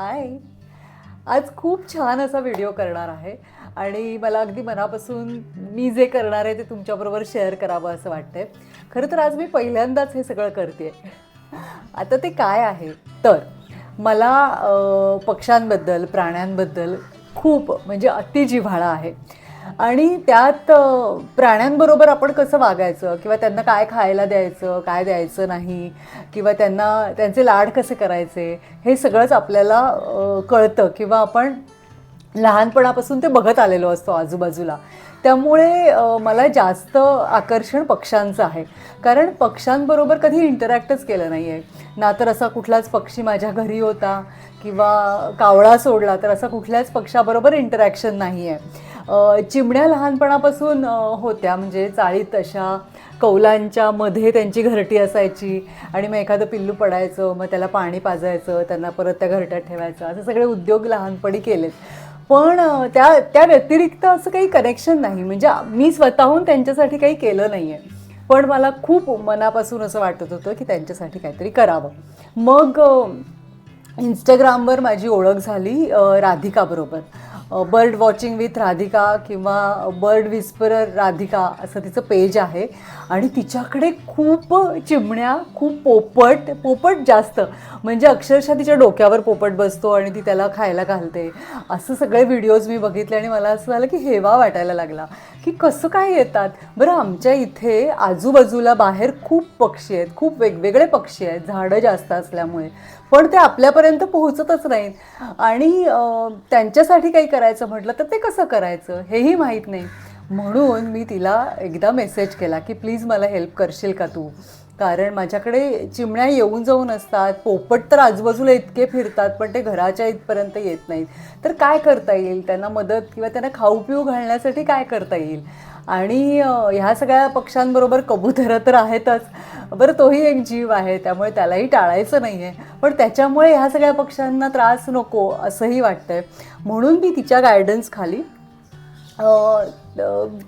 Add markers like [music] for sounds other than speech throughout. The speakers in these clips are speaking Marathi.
हाय आज खूप छान असा व्हिडिओ करणार आहे. आणि मला अगदी मनापासून मी जे करणार आहे ते तुमच्याबरोबर शेअर करावं असं वाटतंय. खरं तर आज मी पहिल्यांदाच हे सगळं करते आता ते काय आहे? तर मला पक्ष्यांबद्दल प्राण्यांबद्दल खूप म्हणजे अति जिव्हाळा आहे. आणि त्यात प्राण्यांबरोबर आपण कसं वागायचं? किंवा त्यांना काय खायला द्यायचं काय द्यायचं नाही? किंवा त्यांना त्यांचे लाड कसे करायचे? हे सगळंच आपल्याला कळतं. किंवा आपण लहानपणापासून ते बघत आलेलो असतो आजूबाजूला. त्यामुळे मला जास्त आकर्षण पक्ष्यांचं आहे. कारण पक्ष्यांबरोबर कधी इंटरॅक्टच केलं नाही आहे ना तर असा कुठलाच पक्षी माझ्या घरी होता. किंवा कावळा सोडला तर असा कुठल्याच पक्षाबरोबर इंटरॅक्शन नाही आहे चिमण्या लहानपणापासून होत्या. म्हणजे चाळीत अशा कौलांच्या मध्ये त्यांची घरटी असायची आणि मग एखादं पिल्लू पडायचं मग त्याला पाणी पाजायचं त्यांना परत त्या घरट्यात ठेवायचं. असे सगळे उद्योग लहानपणी केलेत. पण त्या त्या व्यतिरिक्त असं काही कनेक्शन नाही. म्हणजे मी स्वतःहून त्यांच्यासाठी काही केलं नाही आहे पण मला खूप मनापासून असं वाटत होतं की त्यांच्यासाठी काहीतरी करावं. मग इंस्टाग्रामवर माझी ओळख झाली राधिकाबरोबर बर्ड वॉचिंग विथ राधिका किंवा बर्ड विस्परर राधिका असं तिचं पेज आहे. आणि तिच्याकडे खूप चिमण्या खूप पोपट पोपट जास्त. म्हणजे अक्षरशः तिच्या डोक्यावर पोपट बसतो आणि ती त्याला खायला घालते. असं सगळे व्हिडिओज मी बघितले आणि मला असं झालं की हेवा वाटायला लागला. की कसं काय येतात? बरं आमच्या इथे आजूबाजूला बाहेर खूप पक्षी आहेत खूप वेगवेगळे पक्षी आहेत झाडं जास्त असल्यामुळे. पण ते आपल्यापर्यंत पोहोचतच नाहीत. आणि त्यांच्यासाठी काही करायचं म्हटलं तर ते कसं करायचं? हेही माहीत नाही. म्हणून मी तिला एकदा मेसेज केला की प्लीज मला हेल्प करशील का तू? कारण माझ्याकडे चिमण्या येऊन जाऊन असतात. पोपट तर आजूबाजूला इतके फिरतात पण ते घराच्या इथपर्यंत येत नाहीत. तर काय करता येईल? त्यांना मदत किंवा त्यांना खाऊ पिऊ घालण्यासाठी काय करता येईल? आणि ह्या सगळ्या पक्ष्यांबरोबर कबुतरं तर आहेतच. बरं तोही एक जीव आहे त्यामुळे त्यालाही टाळायचं नाही आहे पण त्याच्यामुळे ह्या सगळ्या पक्ष्यांना त्रास नको असंही वाटतंय. म्हणून मी तिच्या गायडन्स खाली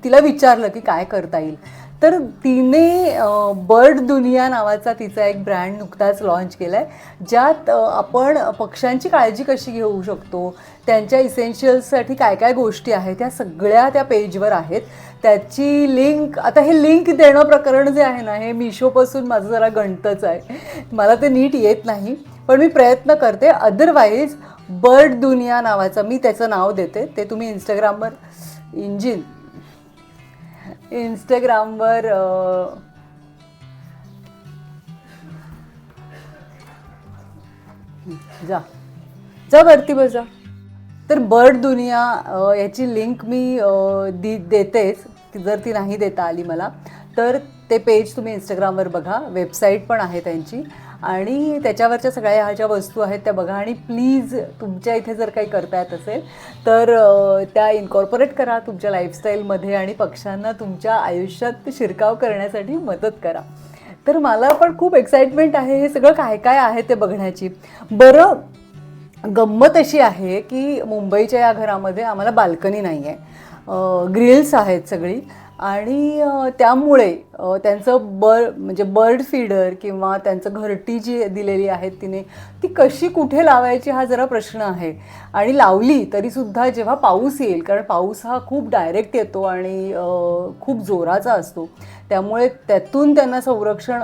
तिला विचारलं की काय करता येईल. तर तिने बर्ड दुनिया नावाचा तिचा एक ब्रँड नुकताच लॉन्च केला आहे ज्यात आपण पक्ष्यांची काळजी कशी घेऊ शकतो त्यांच्या इसेन्शियल्ससाठी काय काय गोष्टी आहेत त्या सगळ्या त्या पेजवर आहेत. त्याची लिंक आता हे लिंक देणं प्रकरण जे आहे ना हे मिशोपासून माझं जरा गणतच आहे. मला ते नीट येत नाही पण मी प्रयत्न करते. अदरवाईज बर्ड दुनिया नावाचं मी त्याचं नाव देते. ते तुम्ही इंस्टाग्रामवर इंजिन इंस्टाग्रामवर जा. जा वरती बजा तर बर्ड दुनिया याची लिंक मी दी देतेच. जर ती नाही देता आली मला तर ते पेज तुम्ही इंस्टाग्रामवर बघा. वेबसाईट पण आहे त्यांची. आणि त्याच्यावरच्या सगळ्या ह्या ज्या वस्तू आहेत त्या बघा आणि प्लीज तुमच्या इथे जर काही करता येत असेल तर त्या इन्कॉर्पोरेट करा तुमच्या लाईफस्टाईलमध्ये आणि पक्ष्यांना तुमच्या आयुष्यात शिरकाव करण्यासाठी मदत करा. तर मला पण खूप एक्साइटमेंट आहे हे सगळं काय काय आहे ते बघण्याची. बरं गंमत अशी आहे की मुंबईच्या या घरामध्ये आम्हाला बाल्कनी नाही आहे ग्रिल्स आहेत सगळी. आणि त्यामुळे त्यांचं बर म्हणजे बर्ड फीडर किंवा त्यांचं घरटी जी दिलेली आहेत तिने ती कशी कुठे लावायची हा जरा प्रश्न आहे. आणि लावली तरीसुद्धा जेव्हा पाऊस येईल कारण पाऊस हा खूप डायरेक्ट येतो आणि खूप जोराचा असतो त्यामुळे त्यातून त्यांना संरक्षण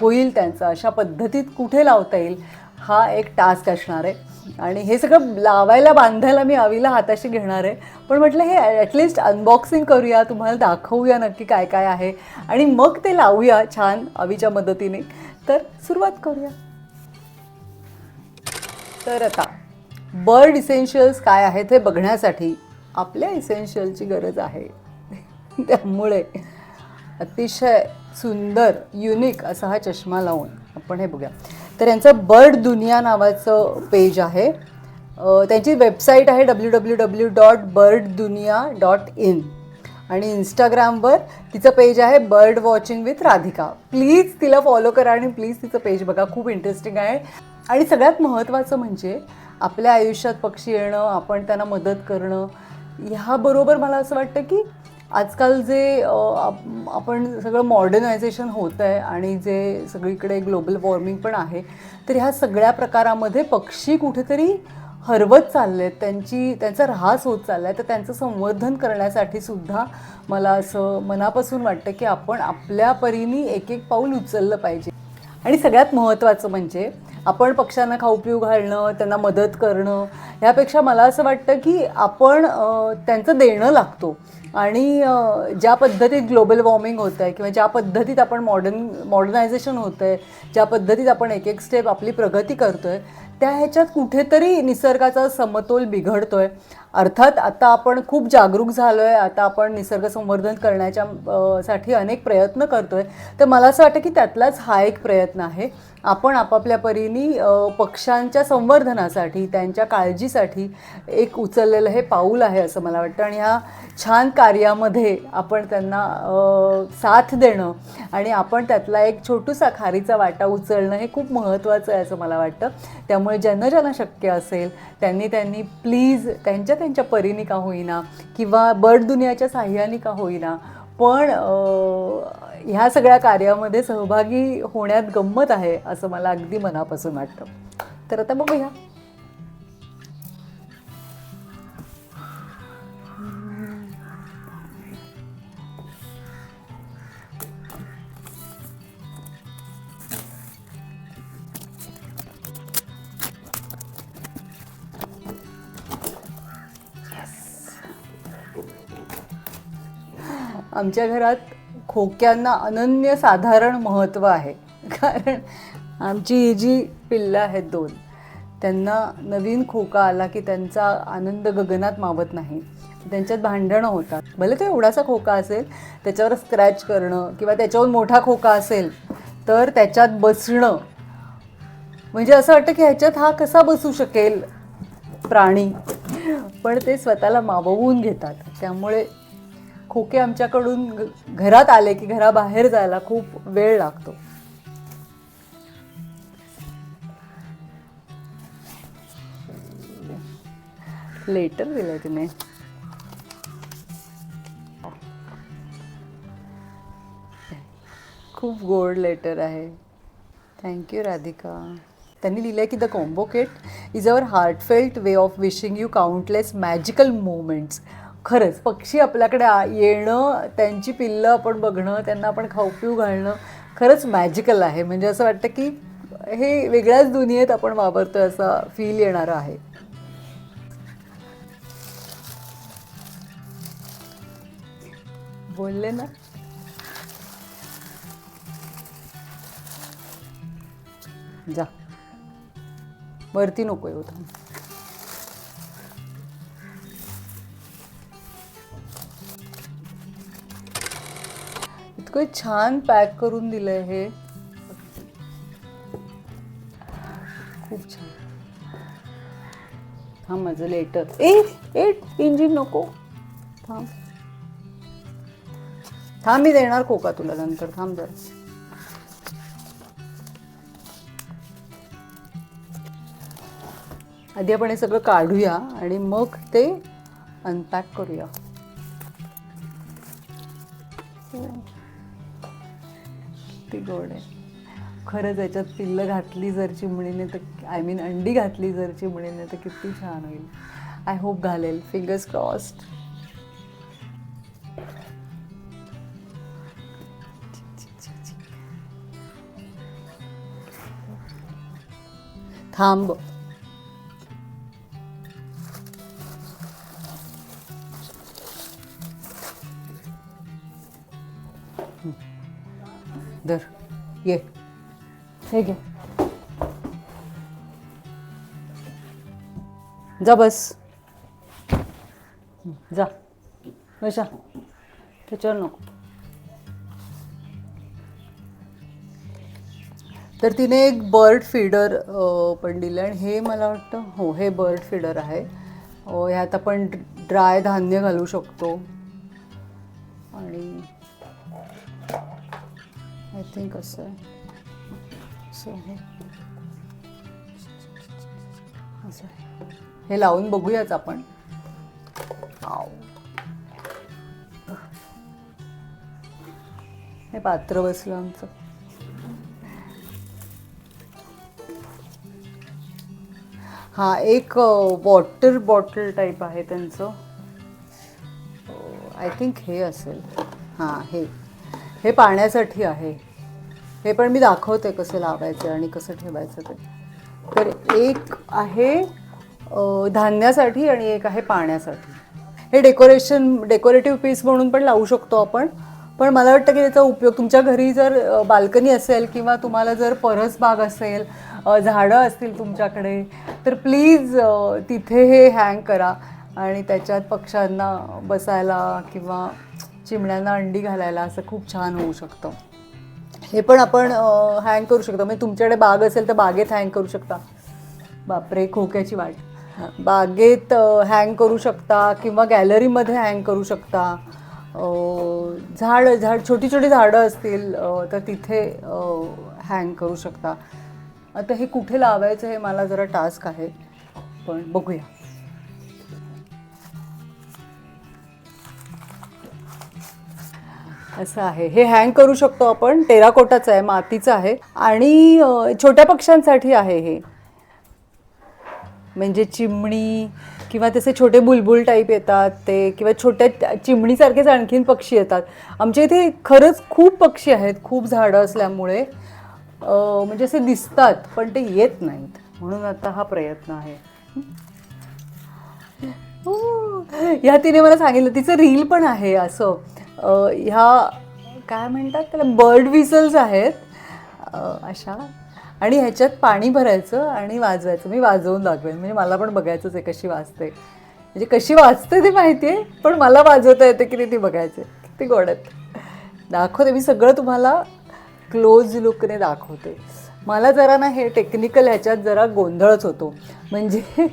होईल त्यांचं अशा पद्धतीत कुठे लावता येईल हा एक टास्क असणार आहे. आणि हे सगळं लावायला बांधायला मी अवीला हाताशी घेणार आहे. पण म्हटलं हे ॲटलिस्ट अनबॉक्सिंग करूया तुम्हाला दाखवूया नक्की काय काय आहे. आणि मग ते लावूया छान अवीच्या मदतीने. तर सुरुवात करूया. तर आता बर्ड इसेन्शियल्स काय आहेत हे बघण्यासाठी आपल्या इसेन्शियलची गरज आहे. त्यामुळे अतिशय सुंदर युनिक असा हा चष्मा लावून आपण हे बघूया. तर यांचं बर्ड दुनिया नावाचं पेज आहे. त्यांची वेबसाईट आहे W W W dot bird Duniya dot in आणि इंस्टाग्रामवर तिचं पेज आहे bird watching with Radhika. Please तिला फॉलो करा आणि प्लीज तिचं पेज बघा खूप इंटरेस्टिंग आहे. आणि सगळ्यात महत्त्वाचं म्हणजे आपल्या आयुष्यात पक्षी येणं आपण त्यांना मदत करणं ह्याबरोबर मला असं वाटतं की आजकाल जे आपण सगळं मॉडर्नायझेशन होत आहे आणि जे सगळीकडे ग्लोबल वॉर्मिंग पण आहे तर ह्या सगळ्या प्रकारामध्ये पक्षी कुठेतरी हरवत चालले आहेत त्यांची त्यांचा ऱ्हास होत चालला आहे तर त्यांचं संवर्धन करण्यासाठी सुद्धा मला असं मनापासून वाटतं की आपण आपल्या परीने एक एक पाऊल उचललं पाहिजे. आणि सगळ्यात महत्त्वाचं म्हणजे आपण पक्ष्यांना खाऊ पिऊ घालणं त्यांना मदत करणं ह्यापेक्षा मला असं वाटतं की आपण त्यांचं देणं लागतो. आणि ज्या पद्धतीत ग्लोबल वॉर्मिंग होत आहे किंवा ज्या पद्धतीत आपण मॉडर्न मॉडर्नायझेशन होतं आहे ज्या पद्धतीत आपण एक एक स्टेप आपली प्रगती करतो आहे त्या ह्याच्यात कुठेतरी निसर्गाचा समतोल बिघडतो आहे अर्थात आता आपण खूप जागरूक झालो आहे आता आपण निसर्ग संवर्धन करण्याच्या साठी अनेक प्रयत्न करतो आहे तर मला असं वाटतं की त्यातलाच हा एक प्रयत्न आहे. आपण आपापल्या परीने पक्ष्यांच्या संवर्धनासाठी त्यांच्या काळजीसाठी एक उचललेलं हे पाऊल आहे असं मला वाटतं. आणि ह्या छान कार्यामध्ये आपण त्यांना साथ देणं आणि आपण त्यातला एक छोटूसा खारीचा वाटा उचलणं हे खूप महत्त्वाचं आहे असं मला वाटतं. त्यामुळे ज्यांना ज्यांना शक्य असेल त्यांनी त्यांनी प्लीज त्यांच्या त्यांच्या परीने का होईना किंवा बर्ड दुनियाच्या साह्याने का होईना. पण ह्या सगळ्या कार्यामध्ये सहभागी होण्यात गंमत आहे असं मला अगदी मनापासून वाटतं. तर आता बघूया. आमच्या घरात खोक्यांना अनन्य साधारण महत्त्व आहे. कारण आमची ही जी पिल्लं आहेत दोन त्यांना नवीन खोका आला की त्यांचा आनंद गगनात मावत नाही. त्यांच्यात भांडणं होतात. भले तो एवढासा खोका असेल त्याच्यावर स्क्रॅच करणं किंवा त्याच्यावर मोठा खोका असेल तर त्याच्यात बसणं म्हणजे असं वाटतं की ह्याच्यात हा कसा बसू शकेल प्राणी? पण ते स्वतःला माववून घेतात. त्यामुळे खोके आमच्याकडून घरात आले की घराबाहेर जायला खूप वेळ लागतो. लेटर दिलंय तिने. खूप गोड लेटर आहे. Thank you Radhika. त्यांनी लिहिलं आहे की the combo kit is our heartfelt way of wishing you countless magical moments खरंच पक्षी आपल्याकडे येणं त्यांची पिल्लं आपण बघणं त्यांना आपण खाऊ पिऊ घालणं खरंच मॅजिकल आहे. म्हणजे असं वाटतं की हे वेगळ्याच दुनियेत आपण वावरतोय असा फील येणारं आहे. बोलले ना. जा. वरती नको येऊ थांब. इतकं छान पॅक करून दिलंय हे. खूप छान. थांब माझं लेटर. ए ए इंजिन नको. थांब. थांब मी देणार कोका तुला नंतर. थांब जरा. आधी आपण हे सगळं काढूया आणि मग ते अनपॅक करूया. किती गोड आहे. खरंच याच्यात पिल्लं घातली जर चिमणीने तर आय मीन अंडी घातली जर चिमणीने तर किती छान होईल. आय होप घालेल. फिंगर्स क्रॉस्ड थांब. हे घे जा बस. जा. बसा त्याच्यावर नको. तर तिने एक बर्ड फीडर पण दिलं आणि हे मला वाटतं हो हे बर्ड फीडर आहे. ह्यात आपण ड्राय धान्य घालू शकतो. आणि आय थिंक असं आहे. असं. असं. हे लावून बघूयाच आपण. हे पात्र बसलं आमचं. हा एक वॉटर बॉटल टाईप आहे त्यांचं. आय थिंक हे असेल. हां हे. हे पाण्यासाठी आहे. हे पण मी दाखवते कसं लावायचं आणि कसं ठेवायचं ते. तर एक आहे धान्यासाठी आणि एक आहे पाण्यासाठी. हे डेकोरेशन डेकोरेटिव्ह पीस म्हणून पण लावू शकतो आपण पण मला वाटतं की त्याचा उपयोग तुमच्या घरी जर बाल्कनी असेल किंवा तुम्हाला जर परसबाग असेल झाडं असतील तुमच्याकडे तर प्लीज तिथे हे हँग करा आणि त्याच्यात पक्ष्यांना बसायला किंवा चिमण्यांना अंडी घालायला असं खूप छान होऊ शकतं. हे पण आपण हँग करू शकतो. म्हणजे तुमच्याकडे बाग असेल तर बागेत हँग करू शकता. बापरे खोक्याची वाट. बागेत हँग करू शकता किंवा गॅलरीमध्ये हँग करू शकता. झाड झाड छोटी छोटी झाडं असतील तर तिथे हँग करू शकता. आता हे कुठे लावायचं हे मला जरा टास्क आहे. पण बघूया. असं आहे. हे हँग करू शकतो आपण. टेराकोटाचं आहे मातीचं आहे. आणि छोट्या पक्ष्यांसाठी आहे हे. म्हणजे चिमणी किंवा तसे छोटे बुलबुल टाईप येतात ते किंवा छोट्या चिमणीसारखेच आणखीन पक्षी येतात. आमच्या इथे खरंच खूप पक्षी आहेत. खूप झाडं असल्यामुळे म्हणजे असे दिसतात पण ते येत नाहीत. म्हणून आता हा प्रयत्न आहे. ह्या तिने मला सांगितलं तिचं रील पण आहे असं. ह्या काय म्हणतात त्याला बर्ड विसल्स आहेत. अशा. आणि ह्याच्यात पाणी भरायचं आणि वाजवायचं. मी वाजवून दाखवेन. म्हणजे मला पण बघायचंच आहे कशी वाजते. म्हणजे कशी वाजते ते माहिती आहे पण मला वाजवता येते की नाही ती बघायचं आहे. किती गोड आहेत. दाखवते. मी सगळं तुम्हाला क्लोज लुकने दाखवते. मला जरा ना हे टेक्निकल ह्याच्यात जरा गोंधळच होतो. म्हणजे [laughs]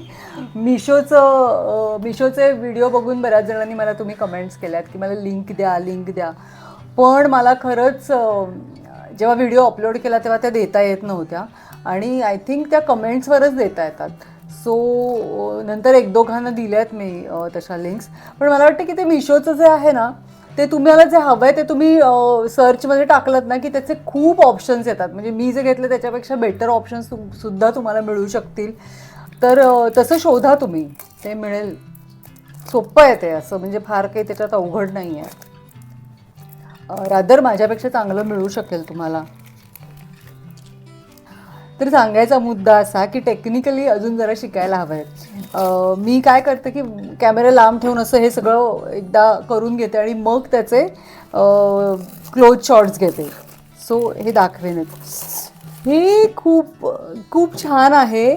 मिशोचं मिशोचे व्हिडिओ बघून बऱ्याच जणांनी मला तुम्ही कमेंट्स केल्यात की मला लिंक द्या लिंक द्या. पण मला खरंच जेव्हा व्हिडिओ अपलोड केला तेव्हा त्या देता येत नव्हत्या. आणि आय थिंक त्या कमेंट्सवरच देता येतात. सो नंतर एक दोघांना दिल्यात मी तशा लिंक्स पण मला वाटतं की ते मिशोचं जे आहे ना ते तुम्हाला जे हवं आहे ते तुम्ही सर्चमध्ये टाकलं ना की त्याचे खूप ऑप्शन्स येतात. म्हणजे मी जे घेतलं त्याच्यापेक्षा बेटर ऑप्शन्स सुद्धा तुम्हाला मिळू शकतील. तर तसं शोधा तुम्ही. ते मिळेल. सोपं आहे ते असं. म्हणजे फार काही त्याच्यात अवघड नाही आहे रादर माझ्यापेक्षा चांगलं मिळू शकेल तुम्हाला. तर सांगायचा मुद्दा असा की टेक्निकली अजून जरा शिकायला हवं आहे मी काय करते की कॅमेरा लांब ठेवून असं हे सगळं एकदा करून घेते आणि मग त्याचे क्लोज शॉट्स घेते. सो हे दाखवेनच हे खूप खूप छान आहे.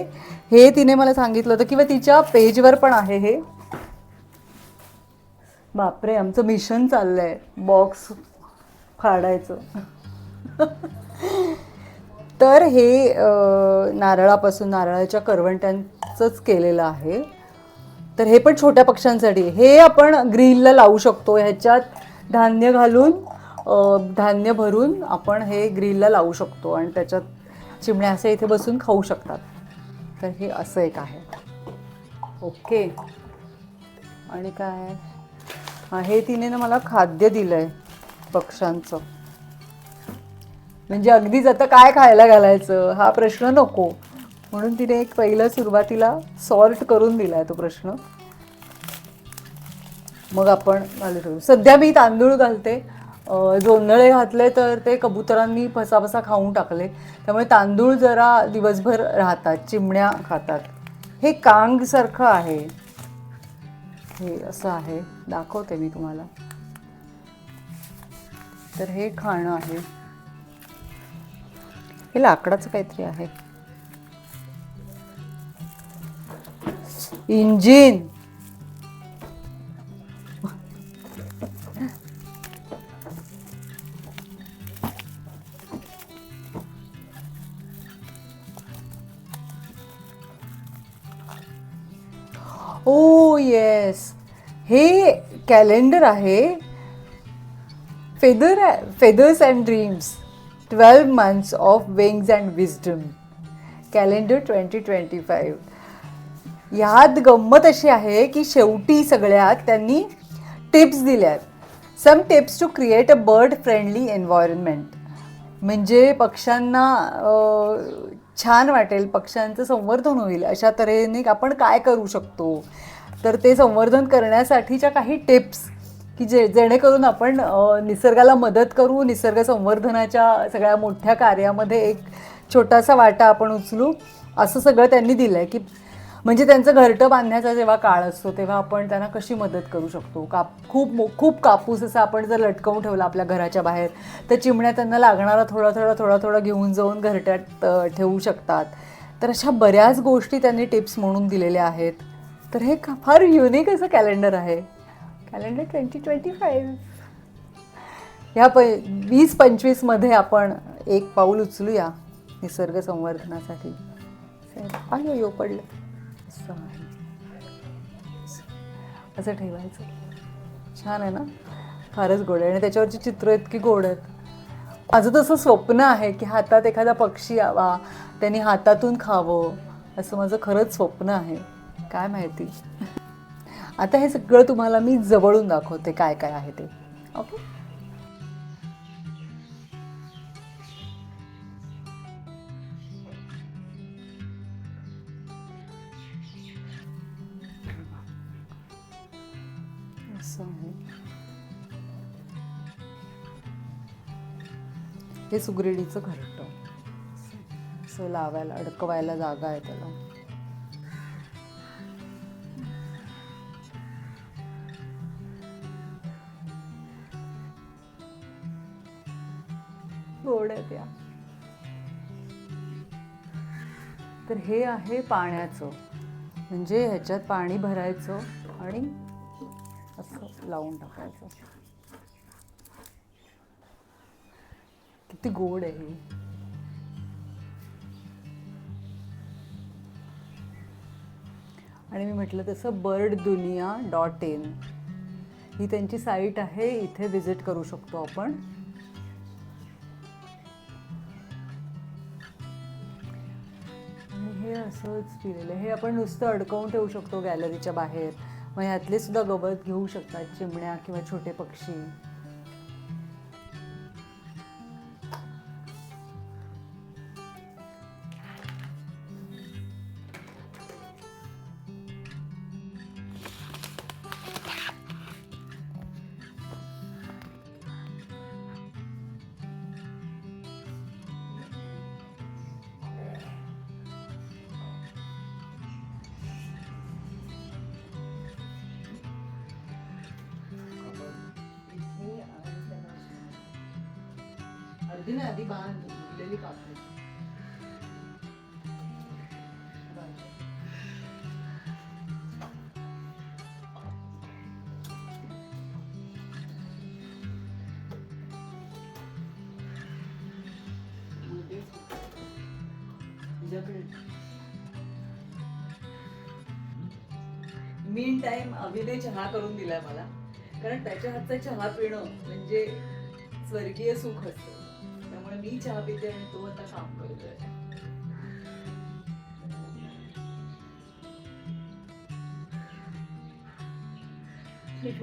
हे तिने मला सांगितलं होतं किंवा तिच्या पेजवर पण आहे हे. बापरे आमचं मिशन चाललं आहे बॉक्स फाडायचं. [laughs] तर हे नारळापासून नारळाच्या करवंट्यांचंच केलेलं आहे. तर हे पण छोट्या पक्ष्यांसाठी. हे आपण ग्रिलला लावू शकतो. ह्याच्यात धान्य घालून धान्य भरून आपण हे ग्रिलला लावू शकतो आणि त्याच्यात चिमण्या असे इथे बसून खाऊ शकतात. तर हे असं एक आहे. ओके. आणि काय? हे तिने ना मला खाद्य दिलं आहे पक्ष्यांचं. म्हणजे अगदीच आता काय खायला घालायचं? हा प्रश्न नको. म्हणून तिने एक पहिलं सुरुवातीला सॉर्ट करून दिला आहे तो प्रश्न. मग आपण घालू सध्या मी तांदूळ घालते. जोंधळे घातले तर ते कबुतरांनी फसाफसा खाऊन टाकले. त्यामुळे तांदूळ जरा दिवसभर राहतात चिमण्या खातात. हे कांगसारखं आहे. हे असं आहे. दाखवते मी तुम्हाला. तर हे खाणं आहे. हे लाकडाचं काहीतरी आहे. इंजिन. ओ येस हे कॅलेंडर आहे. Feather feathers and dreams twelve months of wings and wisdom calendar twenty twenty five ह्यात गंमत अशी आहे की शेवटी सगळ्यात त्यांनी टिप्स दिल्यात. Some tips to create a bird friendly environment म्हणजे पक्ष्यांना छान वाटेल पक्ष्यांचं संवर्धन होईल. अशा तऱ्हेने आपण काय करू शकतो? तर ते संवर्धन करण्यासाठीच्या काही टिप्स की जे जेणेकरून आपण निसर्गाला मदत करू निसर्ग संवर्धनाच्या सगळ्या मोठ्या कार्यामध्ये एक छोटासा वाटा आपण उचलू असं सगळं त्यांनी दिलं आहे की म्हणजे त्यांचं घरटं बांधण्याचा जेव्हा काळ असतो तेव्हा आपण त्यांना कशी मदत करू शकतो? काप खूप मो खूप कापूस असा आपण जर लटकवून ठेवला आपल्या घराच्या बाहेर तर चिमण्या त्यांना लागणारा थोडा थोडा थोडा थोडा घेऊन जाऊन घरट्यात ठेवू शकतात. तर अशा बऱ्याच गोष्टी त्यांनी टिप्स म्हणून दिलेल्या आहेत. तर हे का- फार युनिक असं कॅलेंडर आहे. कॅलेंडर ट्वेंटी ट्वेंटी फाईव्ह ह्या प वीस पंचवीसमध्ये आपण एक पाऊल उचलूया निसर्ग संवर्धनासाठी. अयो यो पडलं. असं ठेवायचं. छान आहे ना? फारच गोड आहे. आणि त्याच्यावरची चित्र इतकी गोड आहेत. माझं तसं स्वप्न आहे की हातात एखादा पक्षी यावा त्यांनी हातातून खावं असं माझं खरंच स्वप्न आहे. काय माहिती? आता हे सगळं तुम्हाला मी जवळून दाखवते काय काय आहे ते. ओके असं आहे. हे सुगरेडीचं घरटं. असं लावायला अडकवायला जागा आहे त्याला. गोड आहे त्या. तर हे आहे पाण्याचं. म्हणजे ह्याच्यात पाणी भरायचं आणि असं लावून टाकायचं. किती गोड आहे आणि मी म्हटलं तसं बर्ड दुनिया डॉट इन. ही त्यांची साईट आहे इथे विजिट करू शकतो आपण. असंच पिलेलं आहे. हे आपण नुसतं अडकवून ठेवू शकतो गॅलरीच्या बाहेर मग ह्यातले सुद्धा गवत घेऊ शकतात चिमण्या किंवा छोटे पक्षी मीन टाइम अभिने चहा करून दिला मला. कारण त्याच्या हातचा चहा पिणं म्हणजे स्वर्गीय सुख असतं. त्यामुळे मी चहा पिते आणि तो आता काम करतोय.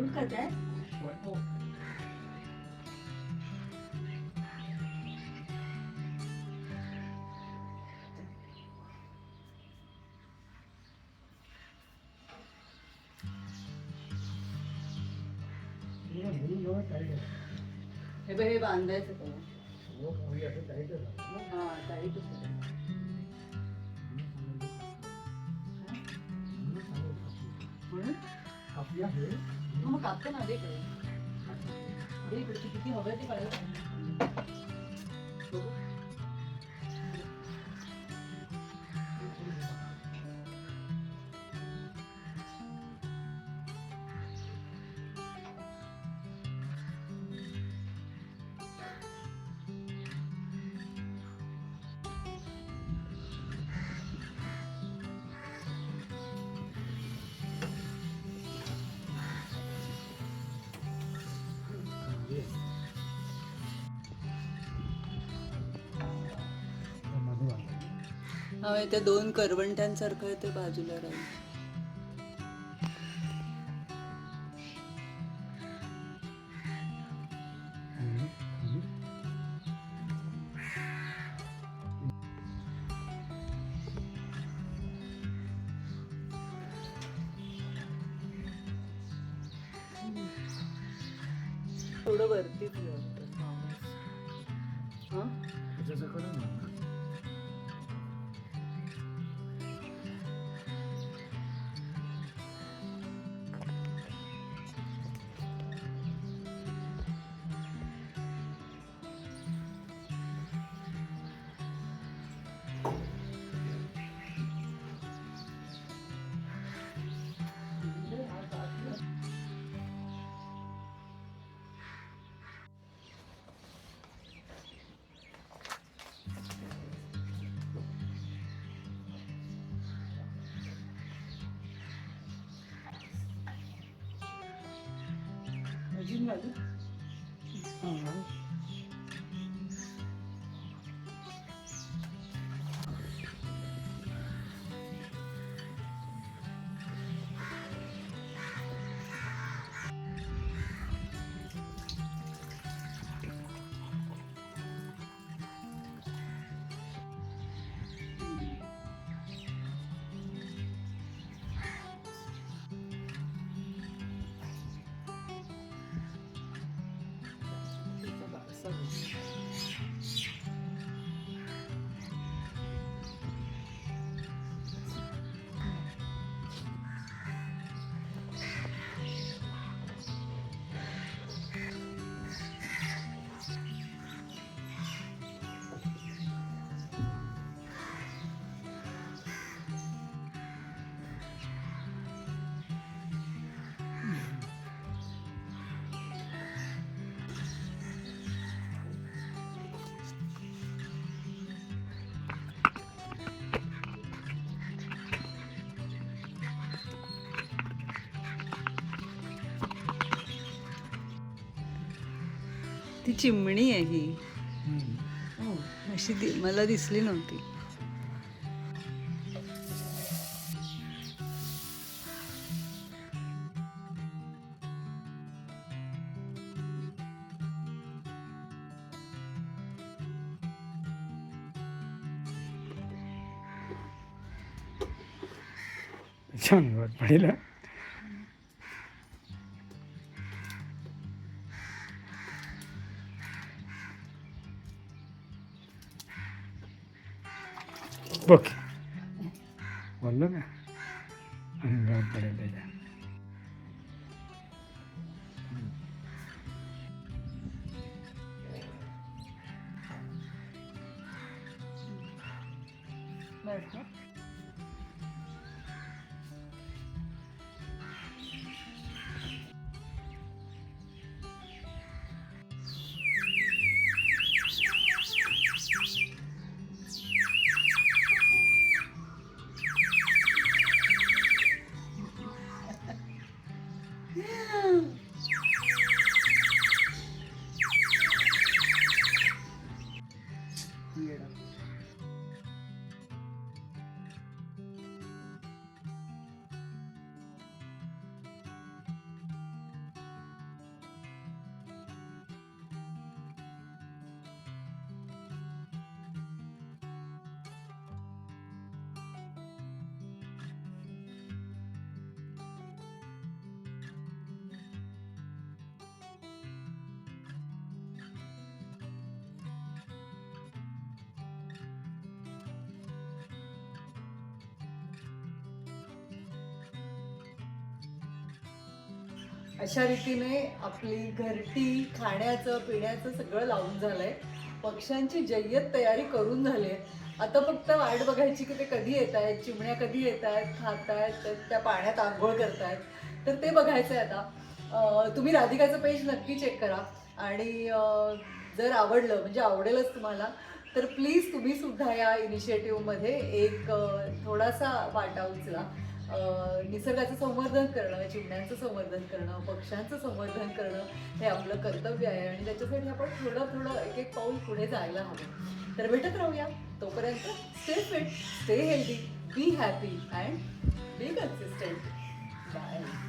करताय हे बघ हे बांधायचं त्याला हा टाईटच. म्हणून हा, मग कापते ना दे इकडे. दे इकडे. किती हवं ते कळलं हा त्या दोन करवंट्यांसारखं ते बाजूला राहील. अजून घालू ती चिमणी आहे ही. अशी दि- मला दिसली नव्हती. छान वर पडेल हा. बघ बोललो का अंगावर अशा रीतीने आपली घरटी खाण्याचं पिण्याचं सगळं लावून झालंय. पक्ष्यांची जय्यत तयारी करून झाली आहे आता फक्त वाट बघायची की ते कधी येत आहेत चिमण्या कधी येत आहेत खात आहेत त्या पाण्यात आंघोळ करतायत. तर ते बघायचं आहे आता तुम्ही राधिकाचं पेज नक्की चेक करा. आणि जर आवडलं म्हणजे आवडेलच तुम्हाला तर प्लीज तुम्ही सुद्धा या इनिशिएटिव्हमध्ये एक थोडासा वाटा उचला. निसर्गाचं संवर्धन करणं म्हणजे चिमण्यांचं संवर्धन करणं पक्ष्यांचं संवर्धन करणं हे आपलं कर्तव्य आहे. आणि त्याच्यासाठी आपण थोडं थोडं एक एक पाऊल पुढे जायला हवं. तर भेटत राहूया. तोपर्यंत stay fit stay healthy be happy and be consistent bye